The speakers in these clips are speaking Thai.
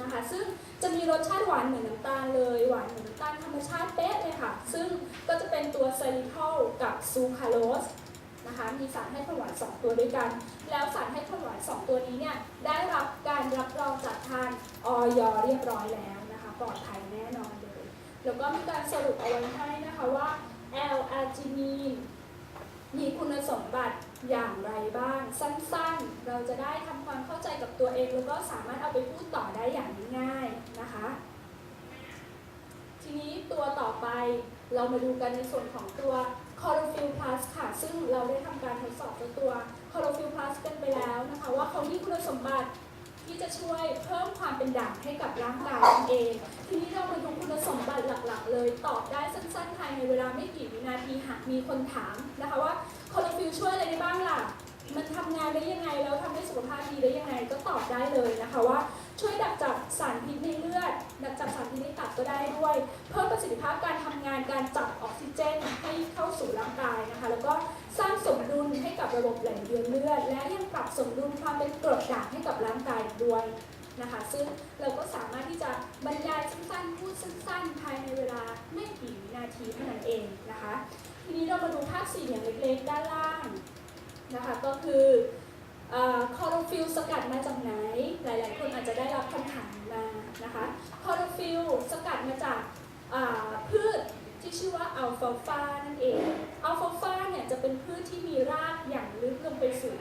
นะคะ ซึ่งจะมีรสชาติหวานเหมือนน้ำตาลเลย หวานเหมือนน้ำตาลธรรมชาติเป๊ะเลยค่ะ ซึ่งก็จะเป็นตัวไซริทอลกับซูคราโลสนะคะ มีสารให้ผลหวาน 2 ตัวด้วยกัน แล้วสารให้ผลหวาน 2 ตัวนี้เนี่ยได้รับการรับรองจากทางออยเรียบร้อยแล้วนะคะปลอดภัยแน่นอนเลยแล้วก็มีการสรุปเอาไว้ให้นะคะว่า l a r g i n i n มีคุณสมบัติอย่างไรบ้าง สั้นๆ เราจะได้ทำความเข้าใจกับตัวเอง แล้วก็สามารถเอาไปพูดต่อางง่ายๆนะคะ ทีนี้ตัวต่อไปเรามาดูกันในส่วนของตัว Chlorophyll Plus ค่ะ ซึ่งเราได้ทำการทดสอบตัวตัว Chlorophyll Plus กันไปแล้วนะคะ ว่าเขามีคุณสมบัติที่จะช่วยเพิ่มความเป็นด่างให้กับร่างกายนั่นเอง ทีนี้เรามาดูคุณสมบัติหลักๆ เลย ตอบได้สั้นๆภายในเวลาไม่กี่วินาทีหากมีคนถามนะคะว่าคลอโรฟิลช่วยอะไรได้บ้างล่ะ มันทำงานได้ยังไงแล้วทำให้สุขภาพดีได้ยังไงก็ตอบได้เลยนะคะว่าช่วยดักจับสารพิษในเลือด ดักจับสารพิษในตับก็ได้ด้วย เพิ่มประสิทธิภาพการทำงานการจับออกซิเจนให้เข้าสู่ร่างกายนะคะ แล้วก็สร้างสมดุลให้กับระบบไหลเวียนเลือด และยังปรับสมดุลความเป็นกรดด่างให้กับร่างกายด้วยนะคะ ซึ่งเราก็สามารถที่จะบรรยายสั้นๆพูดสั้นๆภายในเวลาไม่กี่วินาทีเท่านั้นเองนะคะ ทีนี้เรามาดูภาพสี่เหลี่ยมเล็กๆ ด้านล่าง นะคะก็คือคอโรฟิลสกัดมาจากไหน หลาย ๆ คนอาจจะได้รับคำถามมานะคะคอโรฟิลสกัดมาจากพืชที่ชื่อว่าอัลฟาฟานั่นเองอัลฟาฟาเนี่ยจะเป็นพืชที่มีรากอย่างลึกลงไปสู่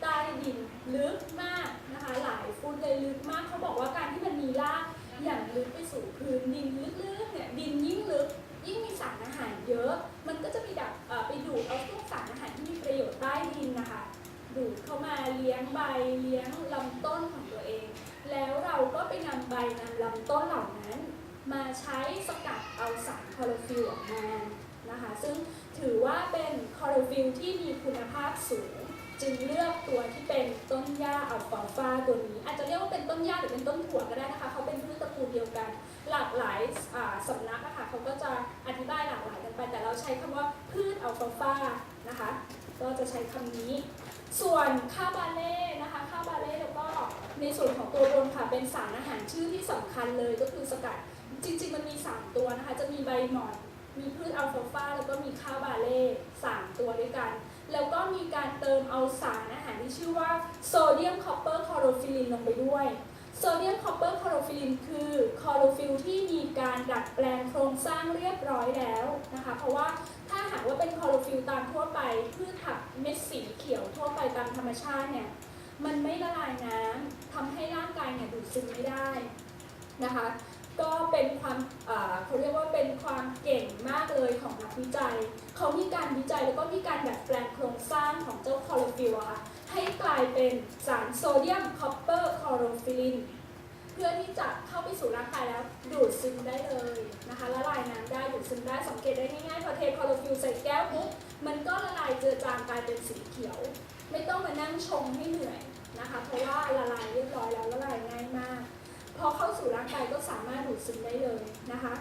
ใต้ดินลึกมากนะคะหลายฟุตเลยลึกมากเขาบอกว่าการที่มันมีรากอย่างลึกไปสู่พื้นดินลึกๆเนี่ยดินยิ่งลึก ยิ่งมีสารอาหารเยอะ มันก็จะไปดักไปดูดเอาพวกสารอาหารที่มีประโยชน์ใต้ดินนะคะ ดูดเข้ามาเลี้ยงใบเลี้ยงลำต้นของตัวเอง แล้วเราก็ไปนำใบนำลำต้นเหล่านั้น มาใช้สกัดเอาสารคลอโรฟิลออกมานะคะ ซึ่งถือว่าเป็นคลอโรฟิลที่มีคุณภาพสูง จึงเลือกตัวที่เป็นต้นหญ้าอัลฟาฟาตัวนี้ อาจจะเรียกว่าเป็นต้นหญ้าหรือเป็นต้นถั่วก็ได้นะคะเขาเป็น กูลเดียวกัน หลากหลายอ่าสำนักอะค่ะเขาก็จะอธิบายหลากหลายกันไป แต่เราใช้คำว่าพืชอัลฟาฟานะคะก็จะใช้คำนี้ ส่วนข้าวบาเล่นะคะข้าวบาเล่แล้วก็ในส่วนของตัวบนค่ะเป็นสารอาหารชื่อที่สำคัญเลยก็คือสกัดจริงๆมันมี 3 ตัวนะคะจะมีใบหมอนมีพืชอัลฟาฟาแล้วก็มีข้าวบาเล่สามตัวด้วยกัน แล้วก็มีการเติมเอาสารอาหารที่ชื่อว่าโซเดียมคอปเปอร์คลอโรฟิลินลงไปด้วย โซเดียมคอปเปอร์คลอโรฟิลินคือคลอโรฟิลที่มีการดัดแปลงโครงสร้างเรียบร้อยแล้วนะคะ เพราะว่าถ้าหากว่าเป็นคลอโรฟิลตามทั่วไปพืชผักเม็ดสีเขียวทั่วไปตามธรรมชาติเนี่ยมันไม่ละลายน้ำทำให้ร่างกายเนี่ยดูดซึมไม่ได้นะคะก็เป็นความเขาเรียกว่าเป็นความเก่งมากเลยของนักวิจัย เขามีการวิจัยแล้วก็มีการดัดแปลงโครงสร้างของเจ้าคลอโรฟิลอะค่ะ ให้กลายเป็นสารโซเดียมคอปเปอร์คลอโรฟิลิน เพื่อที่จะเข้าไปสู่ร่างกายแล้วดูดซึมได้เลยนะคะละลายน้ำได้ดูดซึมได้สังเกตได้ง่ายๆพอเทคลอโรฟิลใส่แก้วปุ๊บมันก็ละลายเจือจางกลายเป็นสีเขียว ไม่ต้องมานั่งชงให้เหนื่อยนะคะเพราะว่าละลายเรียบร้อยแล้วละลายง่ายมาก พอเข้าสู่ร่างกายก็สามารถดูดซึมได้เลยนะคะ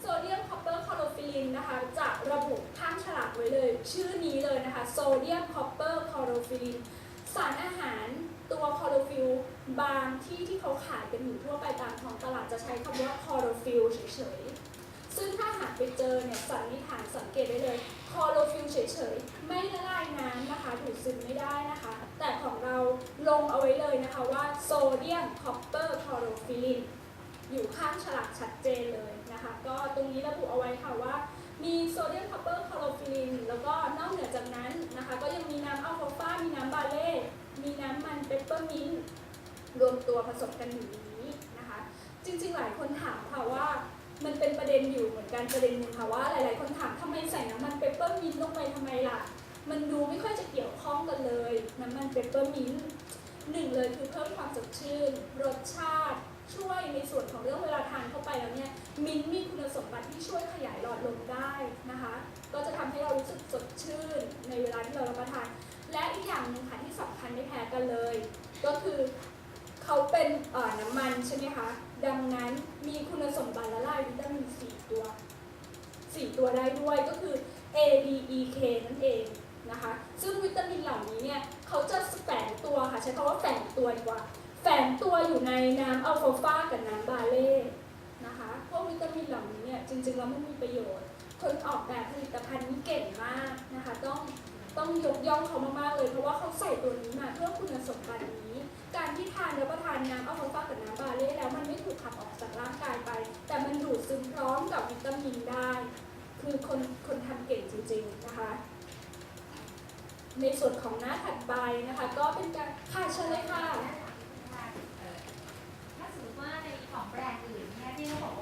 โซเดียมคอปเปอร์ ฟิลินนะคะจะระบุข้างฉลากไว้เลย ชื่อนี้เลยนะคะโซเดียมคอปเปอร์คลอโรฟิลินสารอาหารตัวคลอโรฟิลบางที่ที่เขาขายกันอยู่ทั่วไปตามท้องตลาดจะใช้คำว่าคลอโรฟิลเฉยๆ ซึ่งถ้าหากไปเจอเนี่ยสันนิษฐานสังเกตได้เลยคลอโรฟิลเฉยๆ ไม่ละลายน้ำนะคะดูดซึมไม่ได้นะคะ แต่ของเราลงเอาไว้เลยนะคะว่าโซเดียมคอปเปอร์คลอโรฟิลิน อยู่ข้างฉลากชัดเจนเลยนะคะ ก็ตรงนี้ระบุเอาไว้ค่ะว่า มีโซเดียมคอปเปอร์คลอโรฟิลินแล้วก็นอกเหนือจากนั้นนะคะ ก็ยังมีน้ำอัลฟาฟามีน้ำบาเล่ มีน้ำมันเปปเปอร์มินต์รวมตัวผสมกันอยู่ในนี้นะคะ จริงๆ หลายคนถามค่ะว่ามันเป็นประเด็นอยู่เหมือนกันประเด็นหนึงค่ะว่าหลายๆ คนถามทำไมใส่น้ำมันเปปเปอร์มินต์ลงไปทำไมล่ะ มันดูไม่ค่อยจะเกี่ยวข้องกันเลย น้ำมันเปปเปอร์มินต์หนึ่งเลยคือเพิ่มความสดชื่น รสชาติ ช่วยในส่วนของเรื่องเวลาทานเข้าไปแล้วเนี่ยมิ้นมีคุณสมบัติที่ช่วยขยายหลอดลมได้นะคะ ก็จะทำให้เรารู้สึกสดชื่นในเวลาที่เรารับประทาน และอีกอย่างหนึ่งค่ะที่สำคัญไม่แพ้กันเลย ก็คือเขาเป็นน้ำมันใช่ไหมคะดังนั้นมีคุณสมบัติละลายวิตามินสี่ตัวสี่ตัวได้ด้วยก็คือ A D E K นั่นเองนะคะ ซึ่งวิตามินเหล่านี้เนี่ยเขาจะแฝงตัวค่ะใช้คำว่าแฝงตัวดีกว่า แฝงตัวอยู่ในน้ำอัลฟาฟากับน้ำบาเล่นะคะพวกวิตามินเหล่านี้เนี่ยจริงๆแล้วมันมีประโยชน์ คนออกแบบผลิตภัณฑ์นี้เก่งมากนะคะต้องต้องยกย่องเขามากๆเลย เพราะว่าเขาใส่ตัวนี้มาเพื่อคุณสมบัตินี้ การที่ทานรับประทานน้ำอัลฟาฟากับน้ำบาเล่แล้วมันไม่ถูกขับออกจากร่างกายไป แต่มันดูดซึมพร้อมกับวิตามินได้ คือคนคนทำเก่งจริงๆนะคะในส่วนของหน้าถัดไปนะคะ ก็เป็นการค่ะเชิญเลยค่ะ ถ้าสมมติว่าในของ แบรนด์อื่นเนี่ยที่เขาบอก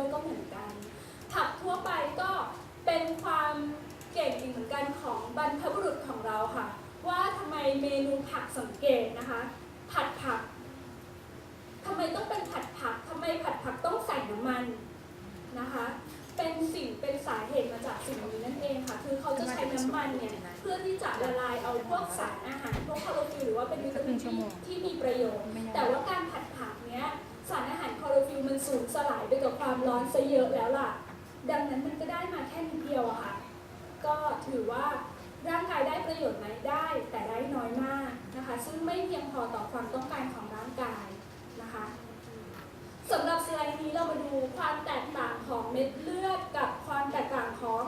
ด้วยก็เหมือนกัน ผักทั่วไปก็เป็นความเก่งอีกเหมือนกันของบรรพบุรุษของเราค่ะ ว่าทำไมเมนูผักสังเกตนะคะ ผัดผักทำไมต้องเป็นผัดผักทำไมผัดผักต้องใส่น้ำมันนะคะ เป็นสิ่งเป็นสาเหตุมาจากสิ่งนี้นั่นเองค่ะ คือเขาจะใช้น้ำมันเนี่ยเพื่อที่จะละลายเอาพวกสารอาหารพวกคาร์โบไฮเดรตหรือว่าเป็นวิตามินที่ที่มีประโยชน์ แต่ว่าการผัด สูญสลายไปกับความร้อนซะเยอะแล้วล่ะ ดังนั้นมันก็ได้มาแค่นิดเดียวอะค่ะ ก็ถือว่าร่างกายได้ประโยชน์ไหมได้แต่ได้น้อยมากนะคะ ซึ่งไม่เพียงพอต่อความต้องการของร่างกายนะคะสำหรับสไลด์นี้เรามาดูความแตกต่างของเม็ดเลือดกับความแตกต่างของ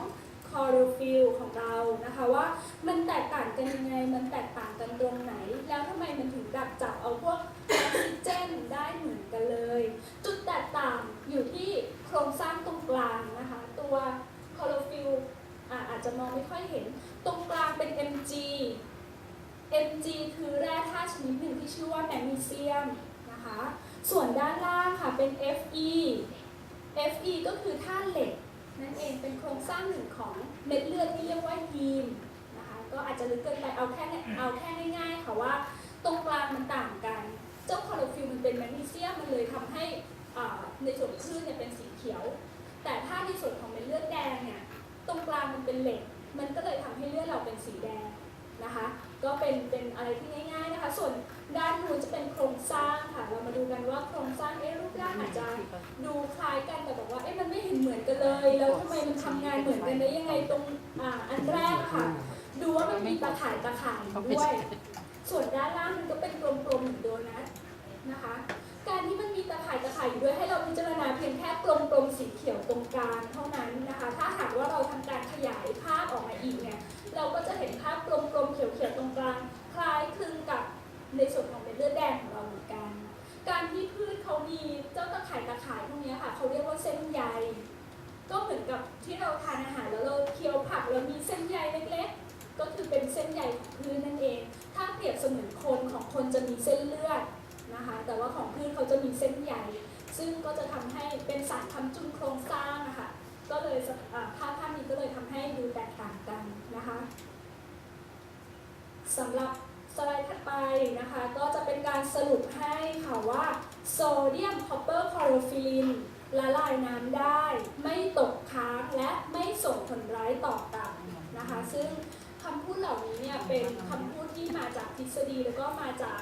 คอโรฟิลของเรานะคะว่ามันแตกต่างกันยังไงมันแตกต่างกันตรงไหน แล้วทำไมมันถึงดักจับเอาพวกออกซิเจนได้เหมือนกันเลย จุดแตกต่างอยู่ที่โครงสร้างตรงกลางนะคะ ตัวคลอโรฟิลอะอาจจะมองไม่ค่อยเห็น ตรงกลางเป็น Mg Mg คือแร่ธาตุชนิดหนึ่งที่ชื่อว่าแมกนีเซียมนะคะ ส่วนด้านล่างค่ะเป็น Fe Fe ก็คือธาตุเหล็กนั่นเองเป็นโครงสร้างหนึ่งของเม็ดเลือดที่เรียกว่าฮีมนะคะ ก็อาจจะลึกเกินไปเอาแค่เอาแค่ง่ายๆค่ะว่า ตรงกลางมันต่างกัน เจ้าคลอโรฟิลมันเป็นแมกนีเซียมมันเลยทำให้อ่า ในส่วนคลื่นเนี่ยเป็นสีเขียว แต่ถ้าในส่วนของเม็ดเลือดแดงเนี่ยตรงกลางมันเป็นเหล็ก มันก็เลยทำให้เลือดเราเป็นสีแดงนะคะ ก็เป็นเป็นอะไรที่ง่าย ๆนะคะ ส่วนด้านนู้นจะเป็นโครงสร้างค่ะ เรามาดูกันว่าโครงสร้างเอ๊ะรูปร่างอาจจะดูคล้ายกันแต่บอกว่าเอ๊ะมันไม่เห็นเหมือนกันเลย แล้วทำไมมันทำงานเหมือนกันได้ยังไงตรงอ่าอันแรกค่ะ ดูว่ามันมีตะข่ายตะข่ายอยู่ด้วย ส่วนด้านล่างมันก็เป็นกลมๆเหมือนโดนัทนะคะ การที่ ภาพกลมๆเขียวๆตรงกลางคล้ายคลึงกับในส่วนของเม็ดเลือดแดงของเราเหมือนกัน การที่พืชเขามีเจ้าตะข่ายตะข่ายพวกนี้ค่ะเขาเรียกว่าเส้นใยก็เหมือนกับที่เราทานอาหารแล้วเราเคี้ยวผักแล้วมีเส้นใยเล็กๆ ก็คือเป็นเส้นใยของพืชนั่นเอง ถ้าเปรียบเสมือนคนของคนจะมีเส้นเลือดนะคะ แต่ว่าของพืชเขาจะมีเส้นใยซึ่งก็จะทำให้เป็นสารทำจุนโครงสร้างนะคะก็เลยภาพภาพนี้ก็เลยทำให้ดูแตกต่างกันนะคะ สำหรับสไลด์ถัดไปนะคะ ก็จะเป็นการสรุปให้ค่ะว่าโซเดียมคอปเปอร์คลอโรฟิลละลายน้ำได้ ไม่ตกค้างและไม่ส่งผลร้ายต่อตับนะคะ ซึ่ง คำพูดเหล่านี้เนี่ยเป็นคำพูดที่มาจากทฤษฎีแล้วก็มาจาก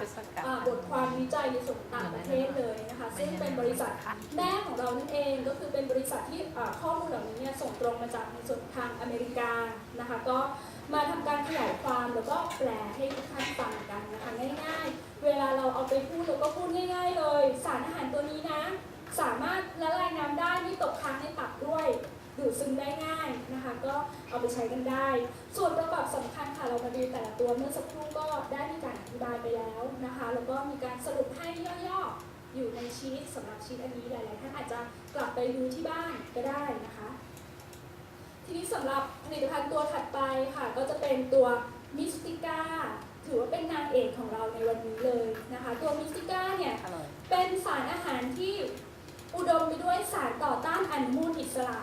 อ่าบทความวิจัยในส่วนต่างประเทศเลยนะคะ ซึ่งเป็นบริษัทแม่ของเรานั่นเองก็คือเป็นบริษัทที่อ่าข้อมูลเหล่านี้เนี่ยส่งตรงมาจากในส่วนทางอเมริกานะคะ ก็มาทำการขยายความแล้วก็แปลให้ทุกท่านฟังกันนะคะง่าย ๆ เวลาเราเอาไปพูดเราก็พูดง่าย ๆ เลย สารอาหารตัวนี้นะ สามารถละลายน้ำได้ไม่ตกค้างในตับด้วย ดูดซึมได้ง่ายนะคะ ก็เอาไปใช้กันได้ ส่วนประกอบสำคัญค่ะเรามาดูแต่ละตัวเมื่อสักครู่ก็ได้มีการอธิบายไปแล้วนะคะ แล้วก็มีการสรุปให้ย่อๆอยู่ในชีตสำหรับชีตอันนี้หลายๆท่านอาจจะกลับไปดูที่บ้านก็ได้นะคะ ทีนี้สำหรับผลิตภัณฑ์ตัวถัดไปค่ะ ก็จะเป็นตัวมิสติก้าถือว่าเป็นนางเอกของเราในวันนี้เลยนะคะ ตัวมิสติก้าเนี่ยเป็นสารอาหารที่อุดมไปด้วยสารต่อต้านอนุมูลอิสระ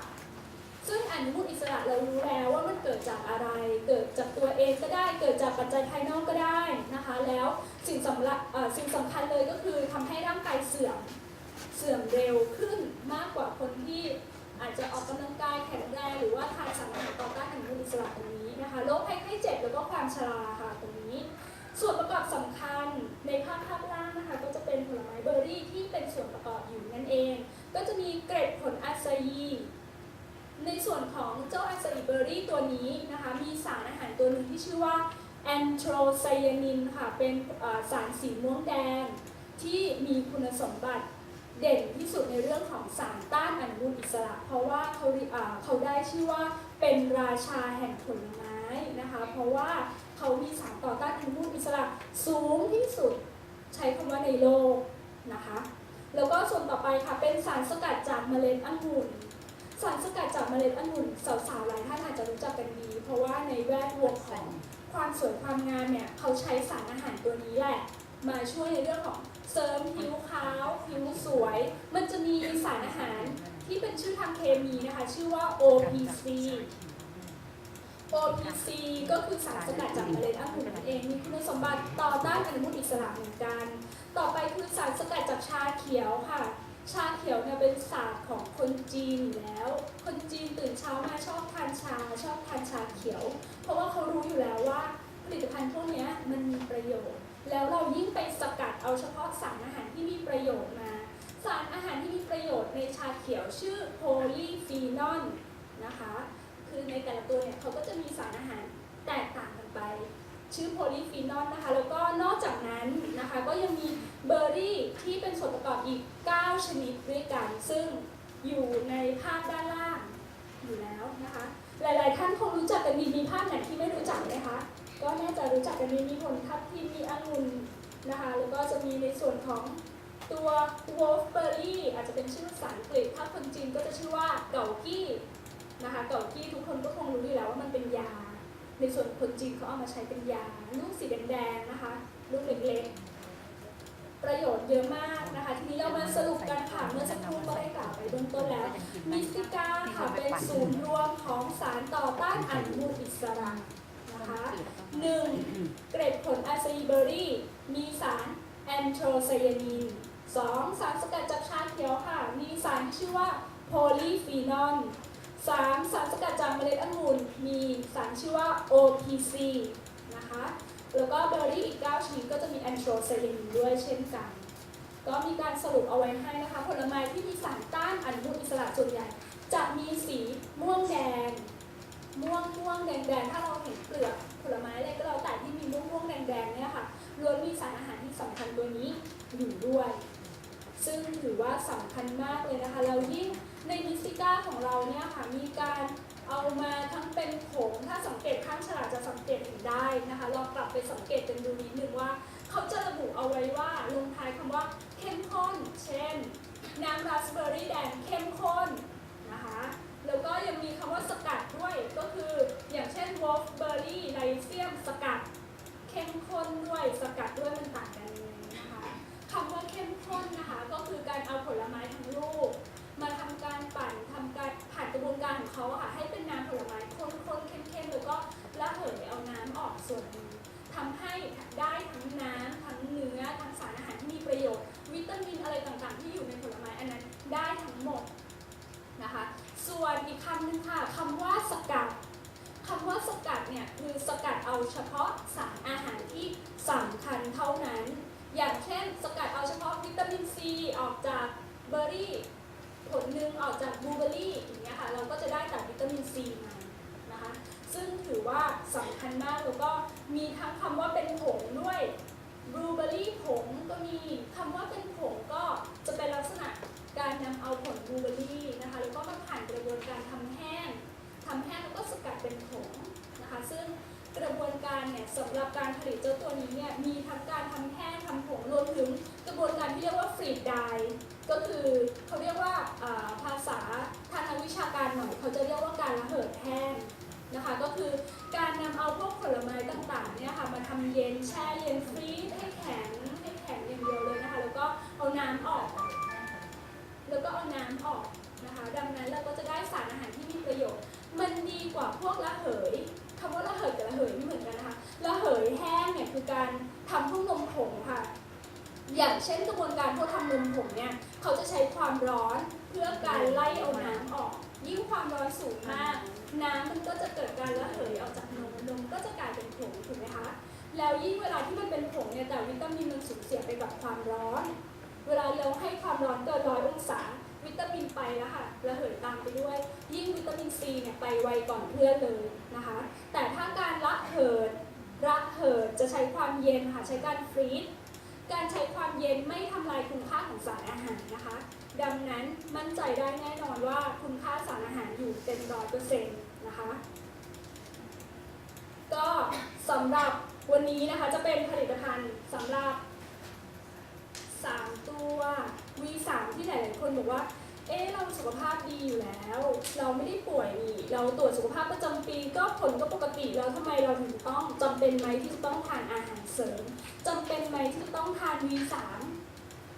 ซึ่งอนุมูลอิสระเรารู้แล้วว่ามันเกิดจากอะไร เกิดจากตัวเองก็ได้ เกิดจากปัจจัยภายนอกก็ได้นะคะ แล้วสิ่งสำคัญเอ่อสิ่งสำคัญเลยก็คือทำให้ร่างกายเสื่อม เสื่อมเร็วขึ้นมากกว่าคนที่อาจจะออกกำลังกายแข็งแรงหรือว่าทานสารอาหารต่อต้านอนุมูลอิสระตรงนี้นะคะ โรคภัยไข้เจ็บแล้วก็ความชราค่ะตรงนี้ ส่วนประกอบสำคัญ วนของเจ้าอาซาอิเบอร์รี่ตัวนี้นะคะมีสารอาหารตัวหนึ่งที่ชื่อว่าแอนโทรไซยานินค่ะเป็นสารสีม่วงแดง ที่มีคุณสมบัติเด่นที่สุดในเรื่องของสารต้านอนุมูลอิสระ เพราะว่าเขาเรียอ่าเขาได้ชื่อว่าเป็นราชาแห่งผลไม้นะคะเพราะว่าเขามีสารต่อต้านอนุมูลอิสระสูงที่สุดใช้คำว่าในโลกนะคะแล้วก็ส่วนต่อไปค่ะเป็นสารสกัดจากเมล็ดองุ่น สารสกัดจากเมล็ดองุ่นสาวๆหลายท่านอาจจะรู้จักกันดี เพราะว่าในแวดวงของความสวยความงามเนี่ยเขาใช้สารอาหารตัวนี้แหละ มาช่วยในเรื่องของเสริมผิวขาวผิวสวย มันจะมีสารอาหารที่เป็นชื่อทางเคมีนะคะ ชื่อว่า OPC OPC ก็คือสารสกัดจากเมล็ดองุ่นนั่นเอง มีคุณสมบัติต่อต้านอนุมูลอิสระเหมือนกัน ต่อไปคือสารสกัดจากชาเขียวค่ะ ชาเขียวเนี่ยเป็นศาสตร์ของคนจีนอยู่แล้ว คนจีนตื่นเช้ามาชอบทานชา ชอบทานชาเขียว เพราะว่าเขารู้อยู่แล้วว่าผลิตภัณฑ์พวกนี้มันมีประโยชน์ แล้วเรายิ่งไปสกัดเอาเฉพาะสารอาหารที่มีประโยชน์มา สารอาหารที่มีประโยชน์ในชาเขียวชื่อโพลีฟีนอลนะคะ คือในแต่ละตัวเนี่ยเขาก็จะมีสารอาหารแตกต่างกันไป ชื่อโพลีฟีนอลนะคะ แล้วก็นอกจากนั้นนะคะก็ยังมี เบอร์รี่ที่เป็นส่วนประกอบอีก 9 ชนิดด้วยกัน ซึ่งอยู่ในภาพด้านล่างอยู่แล้วนะคะ หลาย ๆ ท่านคงรู้จักกันดีมีภาพไหนที่ไม่รู้จักไหมคะ ก็น่าจะรู้จักกันดีมีผลทับทิมมีองุ่นนะคะ แล้วก็จะมีในส่วนของตัว wolfberry อาจจะเป็นชื่อภาษาอังกฤษ ถ้าคนจีนก็จะชื่อว่าเก่ากี้นะคะ เก่ากี้ทุกคนก็คงรู้อยู่แล้วว่ามันเป็นยา ในส่วนคนจีนเขาเอามาใช้เป็นยา ลูกสีแดง ๆ นะคะ ลูกเล็ก ๆ ประโยชน์เยอะมากนะคะ ทีนี้เรามาสรุปกันค่ะ เมื่อสักครู่ก็ได้กล่าวไปเบื้องต้นแล้ว มิสติก้าค่ะเป็นศูนย์รวมของสารต่อต้านอนุมูลอิสระนะคะหนึ่งเกร็ดผลอาซีเบอรี่ มีสารแอนโทไซยานินสองสารสกัดจากชาเขียวค่ะ มีสารที่ชื่อว่าโพลีฟีนอลสามสารสกัดจากเมล็ดองุ่นมีสารชื่อว่า OPC นะคะ แล้วก็เบอร์รี่อีก 9 ชนิดก็จะมีแอนโทรไซยานินด้วยเช่นกัน ก็มีการสรุปเอาไว้ให้นะคะ ผลไม้ที่มีสารต้านอนุมูลอิสระส่วนใหญ่ จะมีสีม่วงแดง ม่วงม่วงแดงแดงถ้าเราเห็นเปลือกผลไม้อะไรก็แล้วแต่ที่มีม่วงม่วงแดงแดงเนี่ยค่ะล้วนมีสารอาหารที่สำคัญตัวนี้อยู่ด้วย ซึ่งถือว่าสำคัญมากเลยนะคะแล้วยิ่งในมิสติก้าของเราเนี่ยค่ะมีการ เอามาทั้งเป็นผงถ้าสังเกตข้างฉลากจะสังเกตเห็นได้นะคะลองกลับไปสังเกตกันดูนิดนึงว่า เขาจะระบุเอาไว้ว่าลงท้ายคำว่าเข้มข้น เช่น น้ำราสเบอร์รี่แดงเข้มข้นนะคะแล้วก็ยังมีคำว่าสกัดด้วยก็คืออย่างเช่นวอลเบอร์รี่ไลเซียมสกัดเข้มข้นด้วยสกัดด้วยมันต่างกันยังไงนะคะคำว่าเข้มข้นนะคะก็คือการเอาผลไม้ทั้งลูก มาทำการปั่นทำการผ่านกระบวนการของเขาอะค่ะให้เป็นน้ำผลไม้ข้นๆเข้มๆแล้วก็ระเหยเอาน้ำออกส่วนนึ่งทำให้ได้ทั้งน้ำทั้งเนื้อทั้งสารอาหารที่มีประโยชน์ วิตามินอะไรต่างๆ ที่อยู่ในผลไม้อันนั้นได้ทั้งหมดนะคะส่วนอีกคำหนึ่งค่ะคำว่าสกัดคำว่าสกัดเนี่ยคือสกัดเอาเฉพาะสารอาหารที่สำคัญเท่านั้น อย่างเช่น สกัดเอาเฉพาะวิตามินซีออกจากเบอร์รี่ ผลหนึ่งออกจากบลูเบอรี่อย่างเงี้ยค่ะเราก็จะได้แต่วิตามินซีมานะคะซึ่งถือว่าสำคัญมากแล้วก็มีทั้งคำว่าเป็นผงด้วยบลูเบอรี่ผงก็มีคำว่าเป็นผงก็จะเป็นลักษณะการนำเอาผลบลูเบอร์รี่นะคะแล้วก็มาผ่านกระบวนการทำแห้งทำแห้งแล้วก็สกัดเป็นผงนะคะซึ่งกระบวนการเนี่ยสำหรับการผลิตเจ้าตัวนี้เนี่ยมีทั้งการทำแห้งทำผงรวมถึงกระบวนการที่เรียกว่าฟรีดได ก็คือเขาเรียกว่าภาษาทางวิชาการหน่อยเขาจะเรียกว่าการระเหิดแห้งนะคะ ก็คือการนำเอาพวกผลไม้ต่างๆเนี่ยค่ะมาทำเย็นแช่เย็นฟรีให้แข็งให้แข็งอย่างเดียวเลยนะคะ แล้วก็เอาน้ำออก แล้วก็เอาน้ำออกนะคะ ดังนั้นเราก็จะได้สารอาหารที่มีประโยชน์ มันดีกว่าพวกระเหย คำว่าระเหยกับระเหยไม่เหมือนกันนะคะระเหยแห้งเนี่ยคือการทำพวกนมผงค่ะ อย่างเช่นกระบวนการพวกทำนมผงเนี่ยเขาจะใช้ความร้อนเพื่อการไล่เอาน้ำออก ยิ่งความร้อนสูงมาก น้ำมันก็จะเกิดการระเหยออกจากนมนมก็จะกลายเป็นผงถูกไหมคะแล้วยิ่งเวลาที่มันเป็นผงเนี่ยแต่วิตามินมันสูญเสียไปกับความร้อน เวลาเราให้ความร้อนเกินร้อยองศาวิตามินไปแล้วค่ะระเหยตามไปด้วย ยิ่งวิตามินซีเนี่ยไปไวก่อนเพื่อนเลยนะคะ แต่ถ้าการละเหิดระเหิดจะใช้ความเย็นค่ะใช้การฟรีซ การใช้ความเย็นไม่ทำลายคุณค่าของสารอาหารนะคะ ดังนั้นมั่นใจได้แน่นอนว่าคุณค่าสารอาหารอยู่เต็มร้อยเปอร์เซ็นต์นะคะ ก็สำหรับวันนี้นะคะจะเป็นผลิตภัณฑ์สำหรับ 3 ตัว V3 ที่หลายๆคนบอกว่า เอ๊ะเราสุขภาพดีอยู่แล้ว เราไม่ได้ป่วยนี่เราตรวจสุขภาพประจำปีก็ผลก็ปกติแล้วทำไมเราถึงต้องจำเป็นไหมที่จะต้องทานอาหารเสริมจำเป็นไหมที่จะต้องทาน V3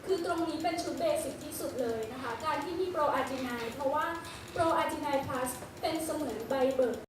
คือตรงนี้เป็นชุดเบสิกที่สุดเลยนะคะ การที่มีโปรอาร์จินายเพราะว่าโปรอาร์จินายพลัสเป็นเสมือนใบเบิก